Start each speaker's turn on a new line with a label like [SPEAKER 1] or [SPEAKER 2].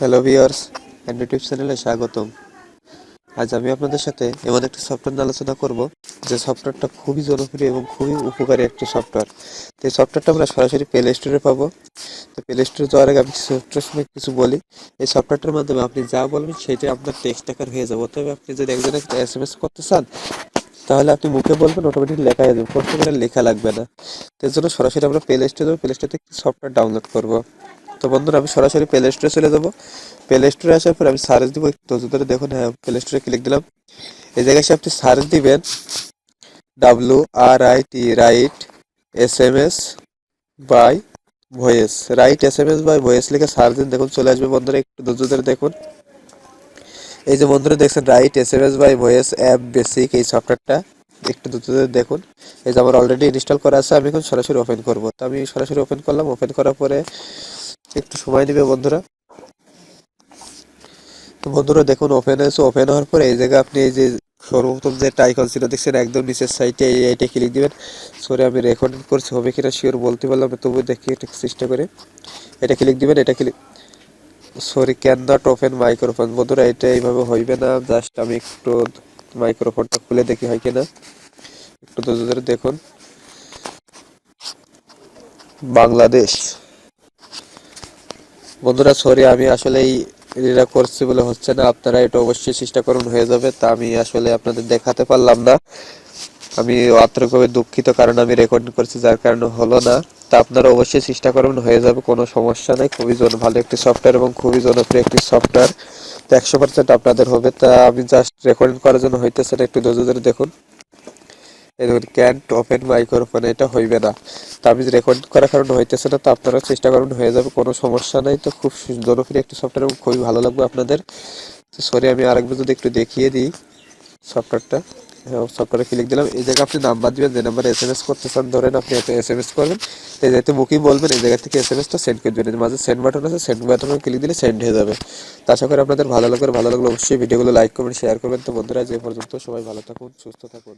[SPEAKER 1] Hello viewers and YouTube চ্যানেলে স্বাগতম। আজ আমি আপনাদের সাথে এমন একটি সফটওয়্যার আলোচনা করব, যে সফটওয়্যারটা খুবই জনপ্রিয় এবং খুবই উপকারী একটি সফটওয়্যার তো এই সফটওয়্যারটা আমরা সরাসরি প্লে স্টোরে পাবো। তো প্লে স্টোরে যাওয়ার আগে আমি সফটওয়্যার সময় কিছু বলি। এই সফটওয়্যারটার মাধ্যমে আপনি যা বলবেন সেটাই আপনার টেক্সট আকার হয়ে যাবে। তবে আপনি যদি একজনের এস এম এস করতে চান, তাহলে আপনি মুখে বলবেন অটোমেটিক লেখা যাবে। কষ্ট করে লেখা লাগবে না। এর জন্য সরাসরি আমরা প্লে স্টোরে যাব প্লে স্টোর থেকে সফটওয়্যার ডাউনলোড করব। তো বন্ধুরা, আমি সরাসরি প্লে স্টোরে চলে যাব। প্লে স্টোরে আসার পর আমি সার্চ দিব, একটু ধরে দেখুন হ্যাঁ প্লে স্টোরে ক্লিক দিলাম। এই জায়গায় আপনি সার্চ দিবেন W R I T right S M S by voice right S M S by voice লিখে সার্চ দিন, দেখুন, চলে আসবে বন্ধুরা, একটু ধৈর্য ধরে দেখুন। এই যে বন্ধুরা, দেখছেন right S M S by voice app basic এই সফটওয়্যারটা একটু দ্রুত দেখুন। এই যে আমার অলরেডি ইনস্টল করা আছে, আমি এখন সরাসরি ওপেন করব। তো আমি সরাসরি ওপেন করলাম ওপেন করার পরে একটু সময় নেবে বন্ধুরা। তো বন্ধুরা, দেখুন ওপেন হয়েছে ওপেন হওয়ার পরে এই জায়গায় আপনি এই যে সর্বপ্রথম যে আইকন ছিল দেখছেন, একদম নিচের সাইডে এই এইটা ক্লিক দিবেন। সরি আমি রেকর্ডিং করছি, হবে কিনা শিওর বলতে পারলাম তবু দেখি এটা চেষ্টা করে। এটা ক্লিক দিবেন, এটা click sorry can not open microphone বন্ধুরা, এটা এইভাবে হইবে না জাস্ট আমি একটু মাইক্রোফোনটা খুলে দেখি হয় কিনা। একটু ধরে দেখুন। বাংলাদেশ। বন্ধুরা সরি আমি আসলেই এটা করছি বলে হচ্ছে না। আপনারা এটা অবশ্যই চেষ্টা করুন, হয়ে যাবে। তা আমি আসলে আপনাদের দেখাতে পারলাম না। আমি আত্মকভাবে দুঃখিত, কারণ আমি রেকর্ডিং করছি, যার কারণে হলো না। তা আপনারা অবশ্যই চেষ্টা করবেন হয়ে যাবে, কোনো সমস্যা নেই। খুবই জন, ভালো একটি সফটওয়্যার এবং খুবই জনপ্রিয় একটি সফটওয়্যার তো একশো পার্সেন্ট আপনাদের হবে। তা আমি জাস্ট রেকর্ডিং করার জন্য হইতেছে একটু ধৈর্য ধরে দেখুন। এই দেখুন ক্যান্ট ওপেন মাইক্রোফোন এটা হইবে না। তা আমি রেকর্ড করার কারণে হইতেছে না, তো আপনারা চেষ্টা করুন, হয়ে যাবে, কোনো সমস্যা নাই। তো খুব জনপ্রিয় একটি সফটওয়্যার খুবই ভালো লাগবে আপনাদের। তো সরি আমি আরেকবার যদি একটু দেখিয়ে দিই সফটওয়্যারটা সফটওয়্যারে ক্লিক দিলাম। এই জায়গায় আপনি নাম্বার দিবেন, যে নাম্বারে এস এম এস করতে চান, ধরেন আপনি এস এম এস করবেন। এই জায়গাতে বুকিং বলবেন, এই জায়গা থেকে এস এম এসটা সেন্ড করে দেবেন। মাঝে সেন্ড বাটন আছে সেন্ড বাটনে ক্লিক দিলে সেন্ড হয়ে যাবে। তো আশা করি আপনাদের ভালো লাগবে। ভালো লাগলে অবশ্যই ভিডিওগুলো লাইক করবেন শেয়ার করবেন। তো বন্ধুরা, যে পর্যন্ত সবাই ভালো থাকুন, সুস্থ থাকুন।